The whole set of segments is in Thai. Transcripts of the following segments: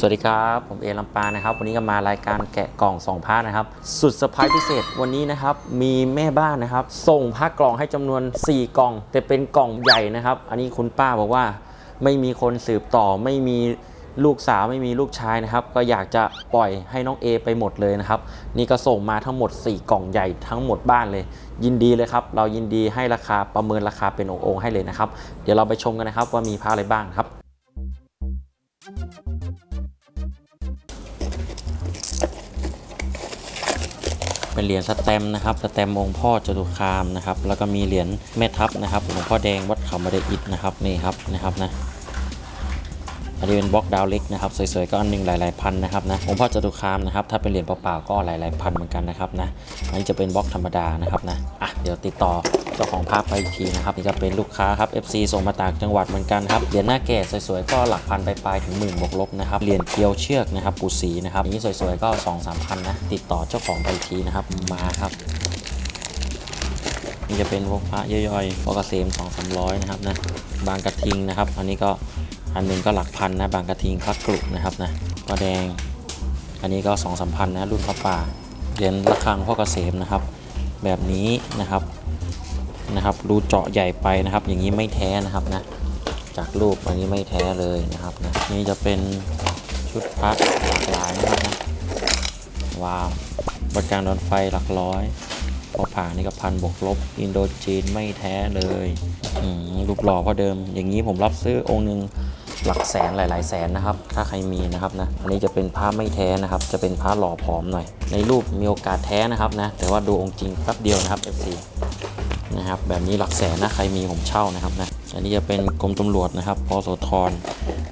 สวัสดีครับ ผมเอลำปานะครับ วันนี้ก็มารายการแกะกล่อง2พาร์ทนะครับ สุดเซอร์ไพรส์พิเศษวันนี้นะครับ มีแม่บ้านนะครับ ส่งผ้ากล่องให้จำนวน 4 กล่อง แต่เป็นกล่องใหญ่นะครับ อันนี้คุณป้าบอกว่าไม่มีคนสืบต่อไม่มีลูกสาวไม่มีลูกชายนะครับ ก็อยากจะปล่อยให้น้องเอไปหมดเลยนะครับ นี่ก็ส่งมาทั้งหมด 4 กล่องใหญ่ทั้งหมดบ้านเลย ยินดีเลยครับ เรายินดีให้ราคาประเมินราคาเป็นองค์ๆให้เลยนะครับ เดี๋ยวเราไปชมกันนะครับว่ามีผ้าอะไรบ้างครับ เป็นเหรียญสแตมป์นะครับสแตมป์องค์พ่อจตุคามนะครับแล้วก็มีเหรียญแม่ทัพนะครับหลวงพ่อแดงวัดเขามาเดอิดนะครับนี่ครับนะครับนะ อันนี้เป็นบล็อกดาวเล็กนะครับสวยๆก็อันหนึ่งหลายๆพันนะครับนะองค์พ่อจตุคามนะครับถ้าเป็นเหรียญเปล่าๆก็หลายๆพันเหมือนกันนะครับนะอันนี้จะเป็นบล็อกธรรมดานะครับนะอะเดี๋ยวติดต่อเจ้าของภาพไปอีกทีนะครับนี่ก็เป็นลูกค้าครับ FC ส่งมาจากจังหวัดเหมือนกันครับเหรียญหน้าแก่สวยๆก็หลักพันปลายๆถึงหมื่นบวกลบนะครับเหรียญเกลียวเชือกนะครับปูสีนะครับอย่างนี้สวยๆก็2 3พันนะติดต่อเจ้าของไปอีกทีนะครับมาครับนี่จะเป็นพวกพระย่อยๆพวกเกษม2 3 0 0นะครับนะบางกระทิงนะครับ อันนี้ก็ อันหนึงก็หลักพันนะบางกระทิงพระกลุนะครับนะพระแดง อันนี้ก็2 3 0 0พันนะรุ่นพระป่าเหรียญระฆังพ่อเกษมนะครับ แบบนี้นะครับนะครับรูเจาะใหญ่ไปนะครับ อย่างนี้ไม่แท้นะครับนะจากรูปอันนี้ไม่แท้เลยนะครับนะนี่จะเป็นชุดพระหลากหลายนะครับนะว้าวบริการโดนไฟหลักร้อยพอผ่านี่ก็พันบวกลบ อินโดจีนไม่แท้เลยอืมรูปหล่อพอเดิม อย่างนี้ผมรับซื้อองค์หนึ่ง หลักแสนหลาย ๆ แสนนะครับ ถ้าใครมีนะครับนะ อันนี้จะเป็นผ้าไม่แท้นะครับ จะเป็นผ้าหล่อผอมหน่อย ในรูปมีโอกาสแท้นะครับนะ แต่ว่าดูองค์จริงแป๊บเดียวนะครับ FC นะครับแบบนี้หลักแสนนะใครมีผมเช่านะครับนะ อันนี้จะเป็นกรมตำรวจนะครับปโสธร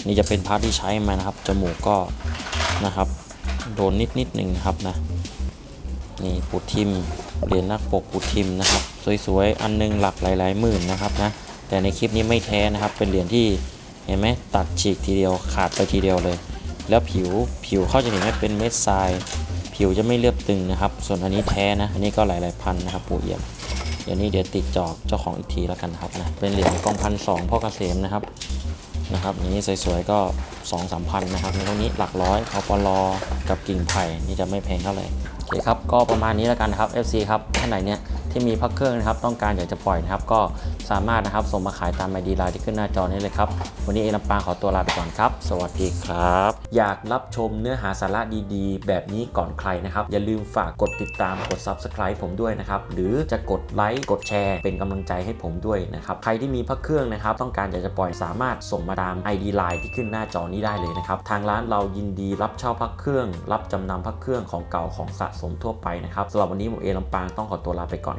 นี่จะเป็นพาที่ใช้มานะครับ จมูกก็นะครับโดนนิดนิดหนึ่งนะครับนะนี่ปูทิมเหรียญนักปกปูทิมนะครับ สวยๆ อันหนึงหลักหลายๆหมื่นนะครับนะแต่ในคลิปนี้ไม่แท้นะครับเป็นเหรียญที่ เห็นไหมตัดฉีกทีเดียวขาดไปทีเดียวเลย แล้วผิวผิวเขาจะเห็นว่าเป็นเม็ดทราย ผิวจะไม่เรียบตึงนะครับ ส่วนอันนี้แท้นะ อันนี้ก็หลายๆพันนะครับ ปูเอี่ยมเดี๋ยวนี้เดี๋ยวติดจอบเจ้าของอีกทีแล้วกันครับนะเป็นเหรียญกองพันสองพ่อเกษมนะครับนะครับอย่างนี้สวยๆก็2องสามพันนะครับในตรงนี้หลักร้อยพปลกับกิ่งไผ่นี่จะไม่แพงเท่าไหร่โอเคครับก็ประมาณนี้แล้วกันครับ FC ครับท่านไหนเนี่ย ที่มีพักเครื่องนะครับ ต้องการอยากจะปล่อยนะครับ ก็สามารถนะครับส่งมาขายตามไอดีไลน์ที่ขึ้นหน้าจอนี้เลยครับ วันนี้เอลำปางขอตัวลาไปก่อนครับ สวัสดีครับ อยากรับชมเนื้อหาสาระดีๆ แบบนี้ก่อนใครนะครับ อย่าลืมฝากกดติดตามกด Subscribe ผมด้วยนะครับ หรือจะกดไลค์กดแชร์ เป็นกำลังใจให้ผมด้วยนะครับใครที่มีพระเครื่องนะครับ ต้องการอยากจะปล่อยสามารถส่งมาตาม ID Line ที่ขึ้นหน้าจอนี้ได้เลยนะครับทางร้านเรายินดีรับเช่าพระเครื่อง รับจำนำพระเครื่องของเก่าของสะสมทั่วไปนะครับสำหรับวันนี้ผมเอลำปางต้องขอตัวลาไปก่อน